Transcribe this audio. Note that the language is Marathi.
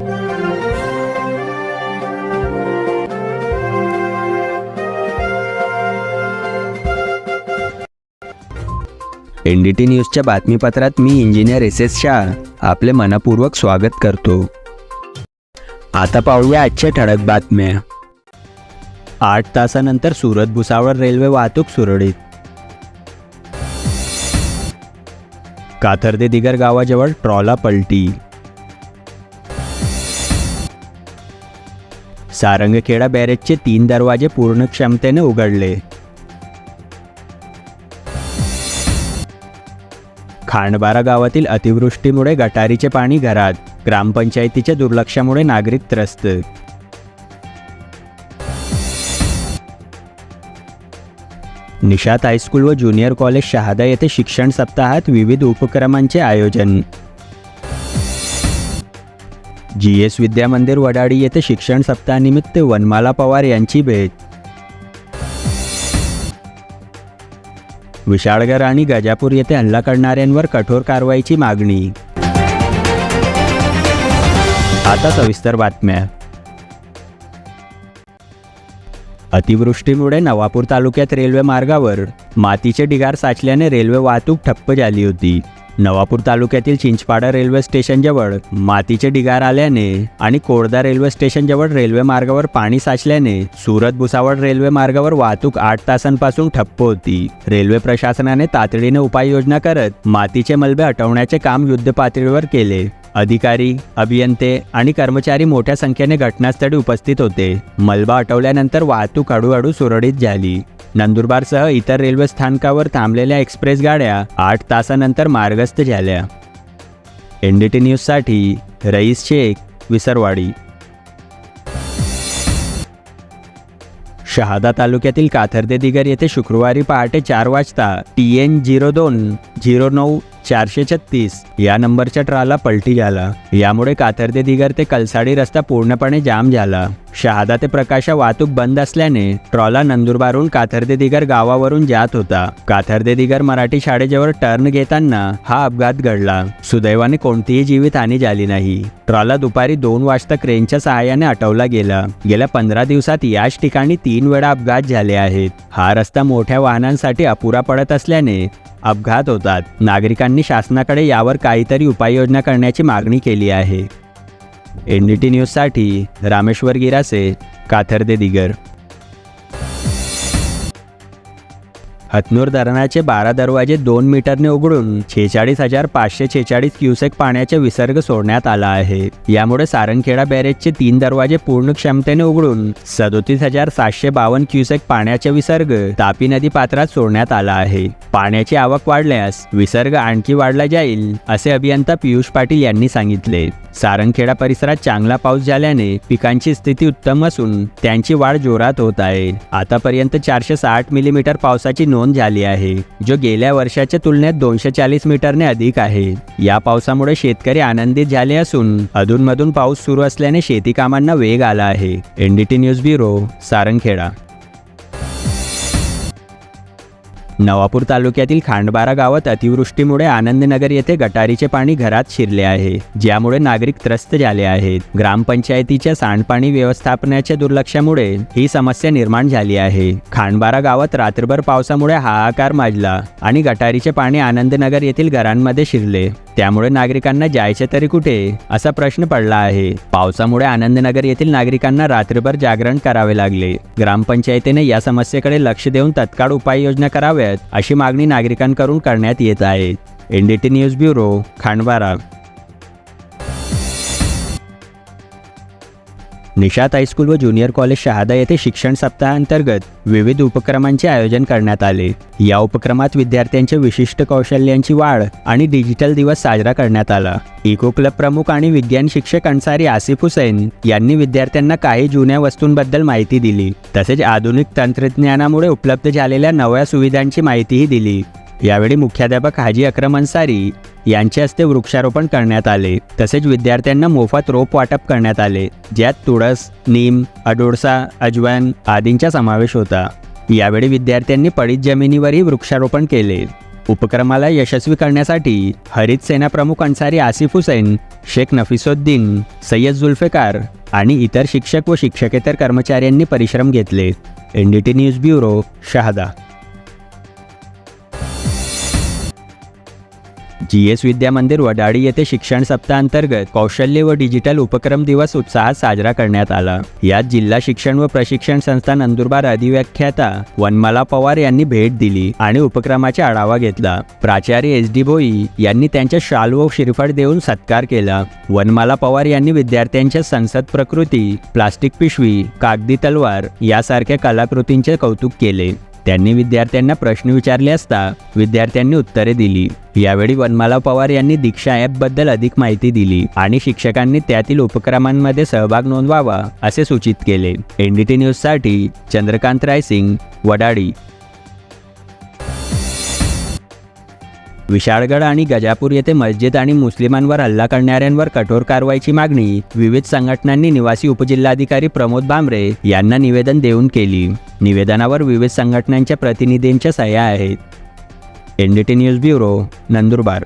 एनडीटी न्यूजच्या बातमीपत्रात मी इंजिनियर एस एस शाह. आपले मनपूर्वक स्वागत करतो. आता पाहूया आजच्या ठळक बातम्या. आठ तासानंतर सुरत भुसावळ रेल्वे वाहतूक सुरळीत. काथर्दे दिगर गावाजवळ ट्रॉला पलटी. सारंगखेडा बॅरेजचे तीन दरवाजे पूर्ण क्षमतेने उघडले. खांडबारा गावातील अतिवृष्टीमुळे गटारीचे पाणी घरात ग्रामपंचायतीच्या दुर्लक्षामुळे नागरिक त्रस्त. निषाद हायस्कूल व ज्युनियर कॉलेज शहादा येथे शिक्षण सप्ताहात विविध उपक्रमांचे आयोजन. जी एस विद्या मंदिर वडाळी येथे शिक्षण सप्ताहानिमित्त वनमाला पवार यांची भेट. विशाळगड आणि गजापूर येथे हल्ला करणाऱ्यांवर कठोर कारवाईची मागणी. आता सविस्तर बातम्या. अतिवृष्टीमुळे नवापूर तालुक्यात रेल्वे मार्गावर मातीचे ढिगार साचल्याने रेल्वे वाहतूक ठप्प झाली होती. नवापूर तालुक्यातील चिंचपाडा रेल्वे स्टेशनजवळ मातीचे ढिगार आल्याने आणि कोळदा रेल्वे स्टेशनजवळ रेल्वे मार्गावर पाणी साचल्याने सुरत भुसावळ रेल्वे मार्गावर वाहतूक आठ तासांपासून ठप्प होती. रेल्वे प्रशासनाने तातडीने उपाययोजना करत मातीचे मलबे हटवण्याचे काम युद्धपातळीवर केले. अधिकारी अभियंते आणि कर्मचारी मोठ्या संख्येने घटनास्थळी उपस्थित होते. मलबा हटवल्यानंतर वाहतूक हळूहळू सुरळीत झाली. नंदुरबारसह इतर रेल्वे स्थानकावर थांबलेल्या एक्सप्रेस गाड्या आठ तासानंतर मार्गस्थ झाल्या. एन डी टी न्यूजसाठी रईस शेख विसरवाडी. शहादा तालुक्यातील काथर्दे दिगर येथे शुक्रवारी पहाटे चार वाजता टी एन झिरो दोन झिरो नऊ चारशे छत्तीस. या नंबरच्या ट्राला पलटी झाला. यामुळे काथर्दे दिगर ते कलसाडी रस्ता पूर्णपणे जाम झाला. शहादा ते प्रकाशा वाहतूक बंद असल्याने ट्रॉला नंदुरबारहून काथर्दे दिगर गावावरून जात होता. काथर्दे दिगर मराठी शाळेजवळ टर्न घेताना हा अपघात घडला. सुदैवाने कोणतीही जीवितहानी झाली नाही. ट्रॉला दुपारी दोन वाजता क्रेनच्या सहाय्याने अटवला गेला. गेल्या पंधरा दिवसात याच ठिकाणी तीन वेळा अपघात झाले आहेत. हा रस्ता मोठ्या वाहनांसाठी अपुरा पडत असल्याने अपघात होतात. नागरिकांनी शासनाकडे यावर काहीतरी उपाययोजना करण्याची मागणी केली आहे. एन डी टी न्यूजसाठी रामेश्वर गिरासे काथर्दे दिगर हतनूर धरणाचे बारा दरवाजे दोन मीटरने उघडून छेचाळीस हजार पाचशे छेचाळीस क्युसेक पाण्याचा विसर्ग सोडण्यात आला आहे. यामुळे सारंगखेडा बॅरेजचे तीन दरवाजे पूर्ण क्षमतेने उघडून सदोतीस हजार सातशे बावन्न क्युसेक पाण्याचा विसर्ग तापी नदी पात्रात सोडण्यात आला आहे. पाण्याची आवक वाढल्यास विसर्ग आणखी वाढला जाईल असे अभियंता पियुष पाटील यांनी सांगितले. सारंगखेडा परिसरात चांगला पाऊस झाल्याने पिकांची स्थिती उत्तम असून त्यांची वाढ जोरात होत आहे. आतापर्यंत चारशे साठ मिलीमीटर पावसाची नोंद नोंद झाली आहे जो गेल्या वर्षाच्या तुलनेत दोनशे चाळीस मीटरने अधिक आहे. या पावसामुळे शेतकरी आनंदित झाले असून अधूनमधून पाऊस सुरू असल्याने शेती कामांना वेग आला आहे. NDT news bureau Sarangkheda. Navapur तालुक्यातील खांडबारा गावात अतिवृष्टीमुळे आनंदनगर येथे गटारीचे पाणी घरात शिरले आहे ज्यामुळे नागरिक त्रस्त झाले आहेत. ग्रामपंचायतीच्या सांडपाणी व्यवस्थापनाच्या दुर्लक्षामुळे ही समस्या निर्माण झाली आहे. खांडबारा गावात रात्रभर पावसामुळे हाहाकार माजला आणि गटारीचे पाणी आनंदनगर येथील घरांमध्ये शिरले. त्यामुळे नागरिकांना जायचे तरी कुठे? असा प्रश्न पडला आहे. पावसामुळे आनंदनगर येथील नागरिकांना रात्रभर जागरण करावे लागले. ग्रामपंचायतीने या समस्येकडे लक्ष देऊन तत्काळ उपाययोजना कराव्यात अशी मागणी नागरिकांकडून करण्यात येत आहे. NDT news bureau Khandbara Nishad high school व ज्युनियर कॉलेज शहादा येथे शिक्षण सप्ताहांतर्गत विविध उपक्रमांचे आयोजन करण्यात आले. या उपक्रमात विद्यार्थ्यांच्या विशिष्ट कौशल्यांची वाढ आणि डिजिटल दिवस साजरा करण्यात आला. इको क्लब प्रमुख आणि विज्ञान शिक्षक अन्सारी आसिफ हुसैन यांनी विद्यार्थ्यांना काही जुन्या वस्तूंबद्दल माहिती दिली तसेच आधुनिक तंत्रज्ञानामुळे उपलब्ध झालेल्या नव्या सुविधांची माहितीही दिली. यावेळी मुख्याध्यापक हाजी अक्रम अन्सारी यांच्या हस्ते वृक्षारोपण करण्यात आले. तसेच विद्यार्थ्यांना मोफत रोप वाटप करण्यात आले ज्यात तुळस नीम अडोळसा अजवान आदींचा समावेश होता. यावेळी विद्यार्थ्यांनी पडीत जमिनीवरही वृक्षारोपण केले. उपक्रमाला यशस्वी करण्यासाठी हरित सेना प्रमुख अन्सारी आसिफ हुसैन शेख नफिसुद्दीन सय्यद जुल्फेकार आणि इतर शिक्षक व शिक्षकेतर कर्मचाऱ्यांनी परिश्रम घेतले. N D T news bureau Shahada. G S Vidya Mandir Vadali येथे शिक्षण सप्ताहांतर्गत कौशल्य व डिजिटल उपक्रम दिवस उत्साहात साजरा करण्यात आला. यात जिल्हा शिक्षण व प्रशिक्षण संस्था नंदुरबार अधिव्याख्याता वनमाला पवार यांनी भेट दिली आणि उपक्रमाचा आढावा घेतला. प्राचार्य एस डी भोई यांनी त्यांच्या शाल व शिरफळ देऊन सत्कार केला. वनमाला पवार यांनी विद्यार्थ्यांच्या संसद प्रकृती प्लास्टिक पिशवी कागदी तलवार यासारख्या कलाकृतींचे कौतुक केले. त्यांनी विद्यार्थ्यांना प्रश्न विचारले असता विद्यार्थ्यांनी उत्तरे दिली. यावेळी वनमाला पवार यांनी दीक्षा ॲपबद्दल अधिक माहिती दिली आणि शिक्षकांनी त्यातील उपक्रमांमध्ये सहभाग नोंदवावा असे सूचित केले. एनडीटी न्यूजसाठी चंद्रकांत रायसिंग वडाळी विशाळगड आणि गजापूर येथे मस्जिद आणि मुस्लिमांवर हल्ला करणाऱ्यांवर कठोर कारवाईची मागणी विविध संघटनांनी निवासी उपजिल्हाधिकारी प्रमोद बांबरे यांना निवेदन देऊन केली. निवेदनावर विविध संघटनांच्या प्रतिनिधींच्या सह्या आहेत. N D T news bureau Nandurbar.